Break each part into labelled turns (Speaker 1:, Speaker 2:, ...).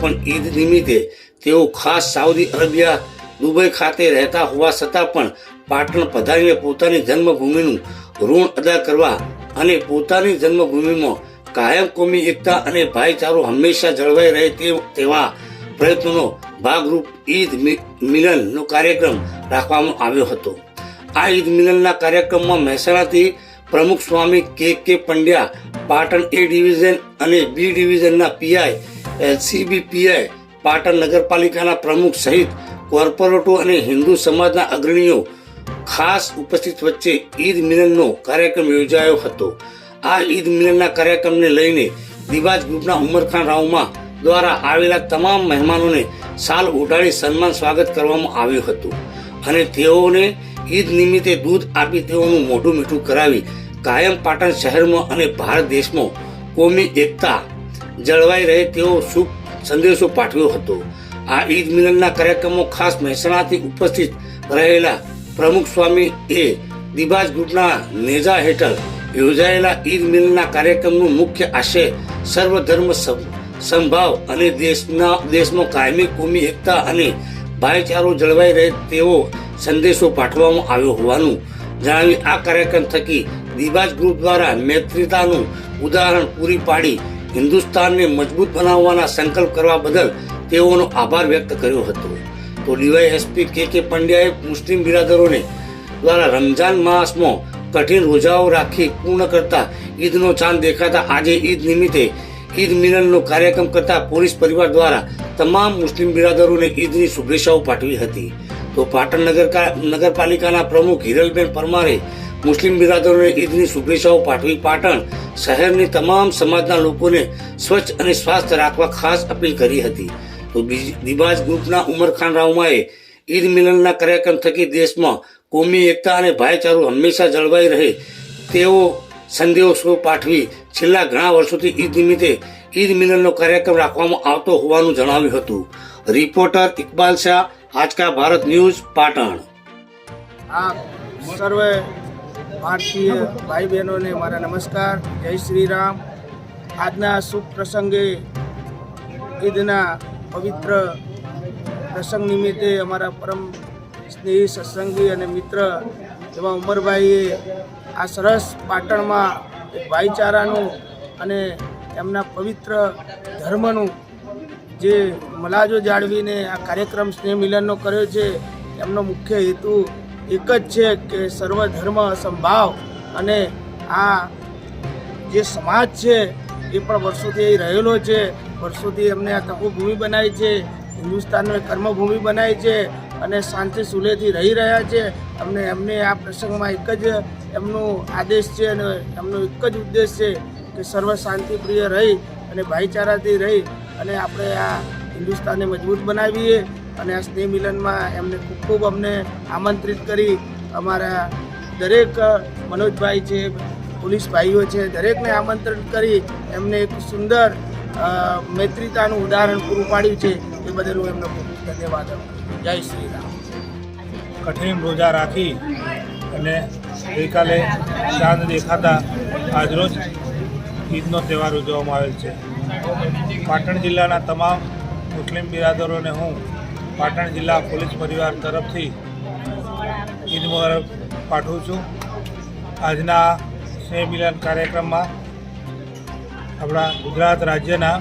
Speaker 1: પણ ઈદ નિમિત્તે તેઓ ખાસ સાઉદી અરેબિયા, દુબઈ ખાતે રહેતા હોવા છતાં પણ પાટણ પધારીને પોતાની જન્મભૂમિનું ઋણ અદા કરવા અને પોતાની જન્મભૂમિમાં કાયમ કોમી એકતા અને ભાઈચારો હંમેશા જળવાઈ રહે તેવા પ્રયત્નોનો ભાગરૂપ ઈદ મિલનનો કાર્યક્રમ રાખવામાં આવ્યો હતો. આ ઈદ મિલનના કાર્યક્રમમાં મહેસાણાથી પ્રમુખ સ્વામી કે કે પંડ્યા, પાટણ એ ડિવિઝન અને બી ડિવિઝનના પીઆઈ એલસીબી પીઆઈ પાટણ નગરપાલિકાના પ્રમુખ સહિત કોર્પોરેટો અને હિન્દુ સમાજના અગ્રણીઓ ખાસ ઉપસ્થિત વચ્ચે ઈદ મિલનનો કાર્યક્રમ યોજાયો હતો. આ ઈદ મિલનના કાર્યક્રમને લઈને દિવાજ ગ્રુપના ઉમરખાન રાવમાં દ્વારા આવેલા તમામ મહેમાનોને સાલ ઉઢાડી સન્માન સ્વાગત કરવામાં આવ્યું હતું અને તેઓને ઈદ નિમિત્તે દૂધ આપી તેઓનું મોઢું મીઠું કરાવી કાયમ પાટણ શહેરમાં અને ભારત દેશમાં કોમી એકતા જળવાઈ રહે તેવો શુભ સંદેશો પાઠવ્યો હતો. આ ઈદ મિલનના કાર્યક્રમો ખાસ મહેસાણાથી ઉપસ્થિત રહેલા પ્રમુખ સ્વામી એ દિબાજ ગ્રુપના નેજા હેઠળ યોજાયેલા ઈદ મિલનના કાર્યક્રમનું મુખ્ય આશય સર્વધર્મ સમ- સંભાવ અને દેશના, દેશમાં કાયમી કોમી એકતા અને ભાઈચારો જળવાઈ રહે તેવો સંદેશો પાઠવવામાં આવ્યો હોવાનું જણાવી આ કાર્યક્રમ થકી દિબાજ ગ્રુપ દ્વારા મૈત્રીતાનું ઉદાહરણ પૂરી પાડી હિન્દુસ્તાનને મજબૂત બનાવવાના સંકલ્પ કરવા બદલ તેઓનો આભાર વ્યક્ત કર્યો હતો. તો ડીવાયએસપી કે કે પંડ્યાએ મુસ્લિમ બિરાદરોને દ્વારા રમજાન માસમાં કઠિન રોજાઓ રાખી પૂર્ણ કરતા ઈદનો ચાંદ દેખાતા આજે ઈદ નિમિત્તે ઈદ મિલનનો કાર્યક્રમ કરતા પોલીસ પરિવાર દ્વારા તમામ મુસ્લિમ બિરાદરોને ઈદની શુભેચ્છાઓ પાઠવી હતી. તો પાટણ નગર નગરપાલિકાના પ્રમુખ હિરલબેન પરમારે મુસ્લિમ બિરાદરોને ઈદની શુભેચ્છાઓ પાઠવી પાટણ શહેરની તમામ સમાજના લોકોને સ્વચ્છ અને સ્વાસ્થ્ય રાખવા ખાસ અપીલ કરી હતી. તો બીજી દિબાજ ગ્રુપના ઉમરખાન રાવમાએ ઈદ મિલનના કાર્યક્રમ થકી દેશમાં કોમી એકતા અને ભાઈચારો હંમેશા જળવાઈ રહે તેવો સંદેશો પાઠવી છેલ્લા ઘણા વર્ષોથી ઈદ નિમિત્તે ઈદ મિલનનો કાર્યક્રમ રાખવામાં આવતો હોવાનું જણાવ્યું હતું. Reporter Iqbal Shah Aaj Ka Bharat News, Patan.
Speaker 2: સર્વે ભારતીય ભાઈ બહેનોને મારા નમસ્કાર. જય શ્રી રામ આજના શુભ પ્રસંગે ઈદના પવિત્ર પ્રસંગ નિમિત્તે અમારા પરમ સ્નેહી સત્સંગી અને મિત્ર એવા ઉમરભાઈએ આ સરસ પાટણમાં ભાઈચારાનું અને એમના પવિત્ર ધર્મનું જે મલાજો જાળવીને આ કાર્યક્રમ સ્નેહ મિલનનો કર્યો છે, એમનો મુખ્ય હેતુ એક જ છે કે સર્વ ધર્મ સંભાવ અને આ જે સમાજ છે, એ પણ વર્ષોથી રહેલો છે. વર્ષોથી એમને આ તપોભૂમિ બનાવી છે, હિન્દુસ્તાનને કર્મભૂમિ બનાવી છે અને શાંતિ સુલેથી રહી રહ્યા છે. અમને એમને આ પ્રસંગમાં એક જ એમનો આદેશ છે અને એમનો એક જ ઉદ્દેશ છે કે સર્વ શાંતિપ્રિય રહી અને ભાઈચારાથી રહી અને આપણે આ હિન્દુસ્તાનને મજબૂત બનાવીએ. અને આ સ્નેહ મિલનમાં એમને ખૂબ ખૂબ અમને આમંત્રિત કરી અમારા દરેક મનોજભાઈ છે પોલીસ ભાઈઓ છે, દરેકને આમંત્રિત કરી એમને એક સુંદર મૈત્રિતાનું ઉદાહરણ પૂરું પાડ્યું છે, એ બદલ હું એમનો ખૂબ ધન્યવાદ જય શ્રી રામ.
Speaker 3: કઠિન રોજા રાખી અને ગઈકાલે ચાંદ દેખાતા આજરોજ ઈદનો તહેવાર ઉજવવામાં આવેલ છે. પાટણ જિલ્લાના તમામ મુસ્લિમ બિરાદરોને હું પાટણ જિલ્લા પોલીસ પરિવાર તરફથી ઈદ પાઠવું છું. આજના સ્નેહ મિલન કાર્યક્રમમાં આપણા ગુજરાત રાજ્યના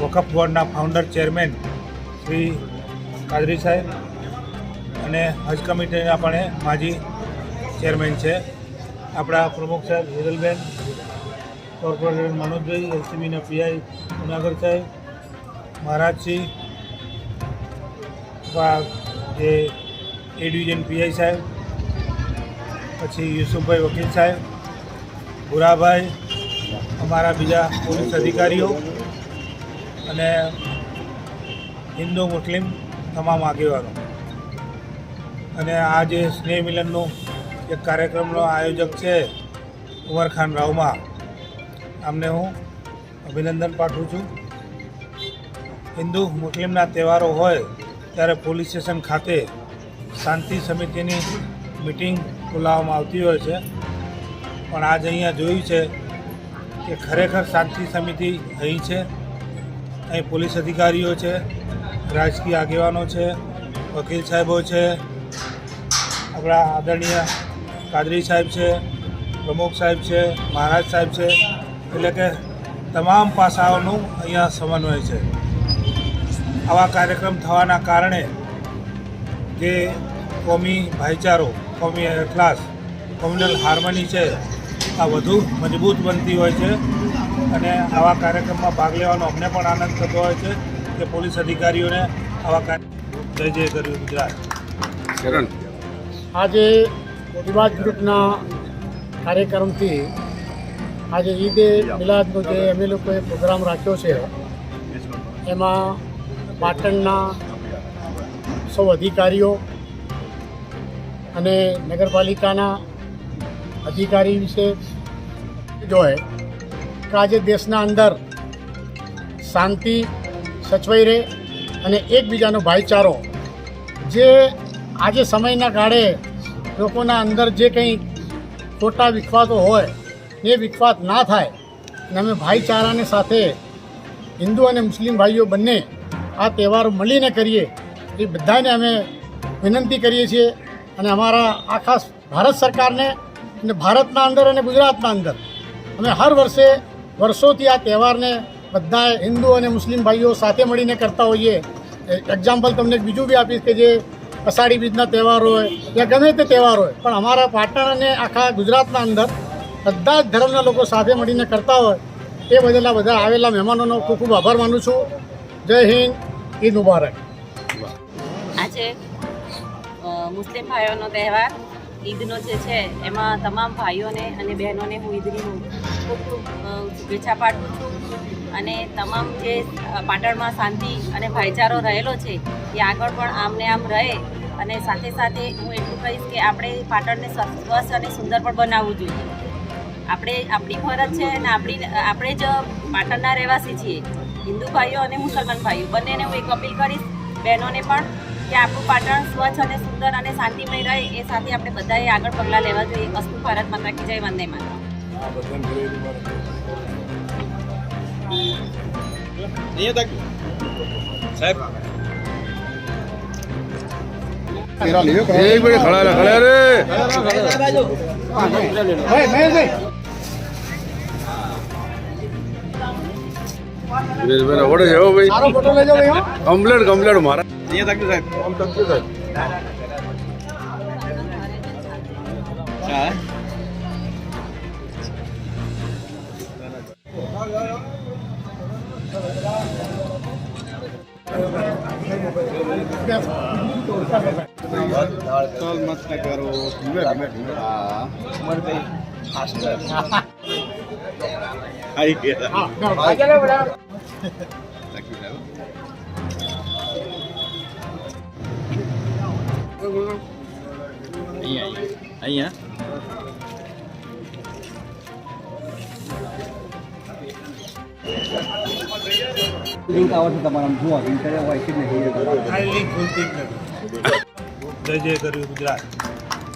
Speaker 3: વકફ બોર્ડના ફાઉન્ડર ચેરમેન શ્રી કાદરી સાહેબ અને હજ કમિટીના પણ માજી ચેરમેન છે. આપણા પ્રમુખ સાહેબ હિરલબેન કોર્પોરેટર મનોજભાઈ એલસીબીના પીઆઈ જુનાગઢ સાહેબ, મહારાજસિંહ વા જે એ ડિવિઝન પીઆઈ સાહેબ, પછી યુસુફભાઈ વકીલ સાહેબ, ભુરાભાઈ, અમારા બીજા પોલીસ અધિકારીઓ અને હિન્દુ મુસ્લિમ તમામ આગેવાનો. અને આ જે સ્નેહ મિલનનું એક કાર્યક્રમનો આયોજક છે ઉમરખાન રાવમાં, આમને હું અભિનંદન પાઠવું છું. હિન્દુ મુસ્લિમના તહેવારો હોય ત્યારે પોલીસ સ્ટેશન ખાતે શાંતિ સમિતિની મિટિંગ બોલાવવામાં આવતી હોય છે. પણ આજ અહીંયા જોયું છે કે ખરેખર શાંતિ સમિતિ અહીં છે. અહીં પોલીસ અધિકારીઓ છે, રાજકીય આગેવાનો છે, વકીલ સાહેબો છે, આપણા આદરણીય કાદરી સાહેબ છે, પ્રમુખ સાહેબ છે, મહારાજ સાહેબ છે. એટલે કે તમામ પાસાઓનું અહીંયા સમન્વય છે. આવા કાર્યક્રમ થવાના કારણે જે કોમી ભાઈચારો કોમી ક્લાસ કોમ્યુનલ હાર્મની છે આ વધુ મજબૂત બનતી હોય છે અને આવા કાર્યક્રમમાં ભાગ લેવાનો અમને પણ આનંદ થતો હોય છે કે પોલીસ અધિકારીઓને આવા કાર્ય જય જય કર્યું ગુજરાત.
Speaker 4: આજે રિવાજ ગ્રુપના કાર્યક્રમથી આજે ઈદે મિલાદનો જે અમે લોકોએ પ્રોગ્રામ રાખ્યો છે એમાં પાટણના સૌ અધિકારીઓ અને નગરપાલિકાના અધિકારી વિશે જોએ કે આજે દેશના અંદર શાંતિ સચવાઈ રહે અને એકબીજાનો ભાઈચારો. જે આજે સમયના કાળે લોકોના અંદર જે કંઈ ખોટા વિખવાતો હોય એ વિખવાત ના થાય, અને અમે ભાઈચારાને સાથે હિન્દુ અને મુસ્લિમ ભાઈઓ બંને આ તહેવાર મળીને કરીએ, એ બધાને અમે વિનંતી કરીએ છીએ. અને અમારા આખા ભારત સરકારને અને ભારતના અંદર અને ગુજરાતના અંદર અમે હર વર્ષે વર્ષોથી આ તહેવારને બધા હિન્દુ અને મુસ્લિમ ભાઈઓ સાથે મળીને કરતા હોઈએ. એક્ઝામ્પલ તમને બીજું બી આપીશ કે જે અષાઢી બીજના તહેવાર હોય યા ગમે તે તહેવાર હોય, પણ અમારા પાટણ અને આખા ગુજરાતના અંદર બધા જ ધર્મના લોકો સાથે મળીને કરતા હોય, એ બદલ બધા આવેલા મહેમાનોનો ખૂબ ખૂબ આભાર માનું છું. જય હિન્દ. ઈદ મુબારક.
Speaker 5: આજે મુસ્લિમ ભાઈઓનો તહેવાર. ઈદનો જે છે, એમાં તમામ ભાઈઓને અને બહેનોને હું ઈદની ખૂબ ખૂબ શુભેચ્છા પાઠવું છું. અને તમામ જે પાટણમાં શાંતિ અને ભાઈચારો રહેલો છે, એ આગળ પણ આમને આમ રહે. અને સાથે સાથે હું એટલું કહીશ કે આપણે પાટણને સ્વસ્થ અને સુંદર પણ બનાવવું જોઈએ. આપણે આપણી ફરજ છે અને આપણી આપણે જ પાટણના રહેવાસી છીએ. હિન્દુ ભાઈઓ અને મુસલમાન ભાઈઓ બંનેને હું એક અપીલ કરીશ બહેનોને પણ કે આપણું પાટણ સ્વચ્છ અને સુંદર અને શાંતિમય રહે. એ સાથે આપણે બધાએ આગળ પગલાં લેવા જોઈએ. અસ્તુ ભારત માતા કી જય વંદે માતા.
Speaker 6: મિનિટ ખડા રે ખડા રે દિનેશભાઈ ઓડે છે હો ભાઈ.
Speaker 4: સારો ફોટો લેજો ભાઈ હો.
Speaker 6: કમ્પ્લેટ કમ્પ્લેટ મારા
Speaker 3: આ લીક ખુલતી જ જય જય કર્યું ગુજરાત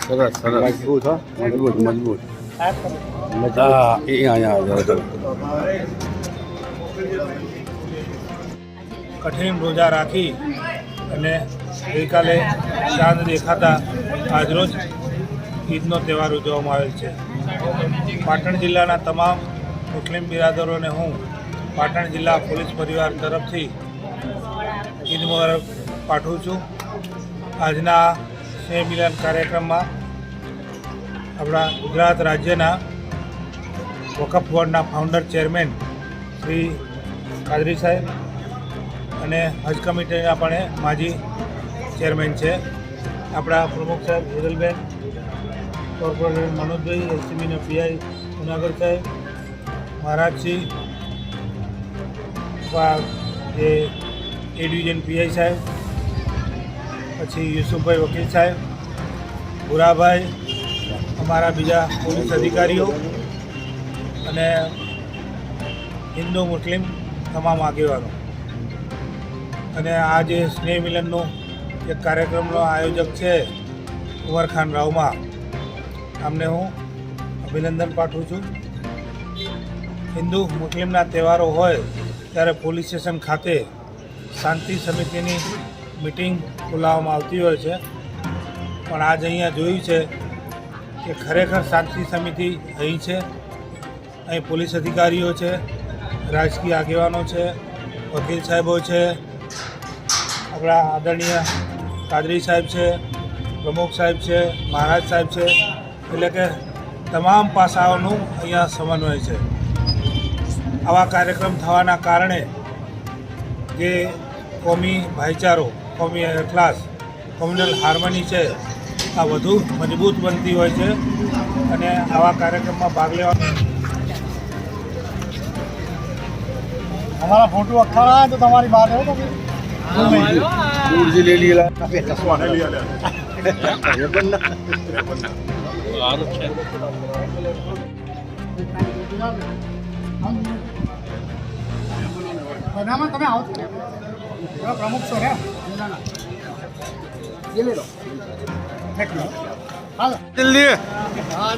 Speaker 6: સરસ સરસ મજબૂત મજબૂત મજબૂત હા એ અહીંયા
Speaker 3: કઠિન રોજા રાખી અને ગઈકાલે ચાંદ દેખાતા આજરોજ ઈદનો તહેવાર ઉજવવામાં આવેલ છે. પાટણ જિલ્લાના તમામ મુસ્લિમ બિરાદરોને હું પાટણ જિલ્લા પોલીસ પરિવાર તરફથી ઈદ મુબારક પાઠવું છું. આજના સ્નેહ મિલન કાર્યક્રમમાં આપણા ગુજરાત રાજ્યના વકફ બોર્ડના ફાઉન્ડર ચેરમેન શ્રી કાદરી સાહેબ અને હજ કમિટીના પણ માજી ચેરમેન છે. આપણા પ્રમુખ સાહેબ હિરલબેન કોર્પોરેટર મનોજભાઈ એસસીબીના પીઆઈ જુનાગઢ સાહેબ, મહારાજસિંહ જે એ ડિવિઝન પીઆઈ સાહેબ, પછી યુસુફભાઈ વકીલ સાહેબ, ભુરાભાઈ, અમારા બીજા પોલીસ અધિકારીઓ અને હિન્દુ મુસ્લિમ તમામ આગેવાનો. અને આ જે સ્નેહ મિલનનું એક કાર્યક્રમનો આયોજક છે ઉમરખાન રાવમાં. આમને હું અભિનંદન પાઠવું છું. હિન્દુ મુસ્લિમના તહેવારો હોય ત્યારે પોલીસ સ્ટેશન ખાતે શાંતિ સમિતિની મિટિંગ બોલાવવામાં આવતી હોય છે. પણ આજ અહીંયા જોયું છે કે ખરેખર શાંતિ સમિતિ અહીં છે. અહીં પોલીસ અધિકારીઓ છે, રાજકીય આગેવાનો છે, વકીલ સાહેબો છે આપણા આદરણીય કાદરી સાહેબ છે, પ્રમુખ સાહેબ છે, મહારાજ સાહેબ છે, એટલે કે તમામ પાસાઓનું અહીંયા સમન્વય છે. આવા કાર્યક્રમ થવાના કારણે જે કોમી ભાઈચારો, કોમી ક્લાસ કોમ્યુનલ હાર્મની છે, આ વધુ મજબૂત બનતી હોય છે અને આવા કાર્યક્રમમાં ભાગ લેવા
Speaker 4: અમારા ફોટો અખાડા તો તમારી વાત તમે તમે આવો. છો પ્રમુખ છો ને? એ લઈ લો. હાલો.
Speaker 6: દિલ્હી.
Speaker 4: હા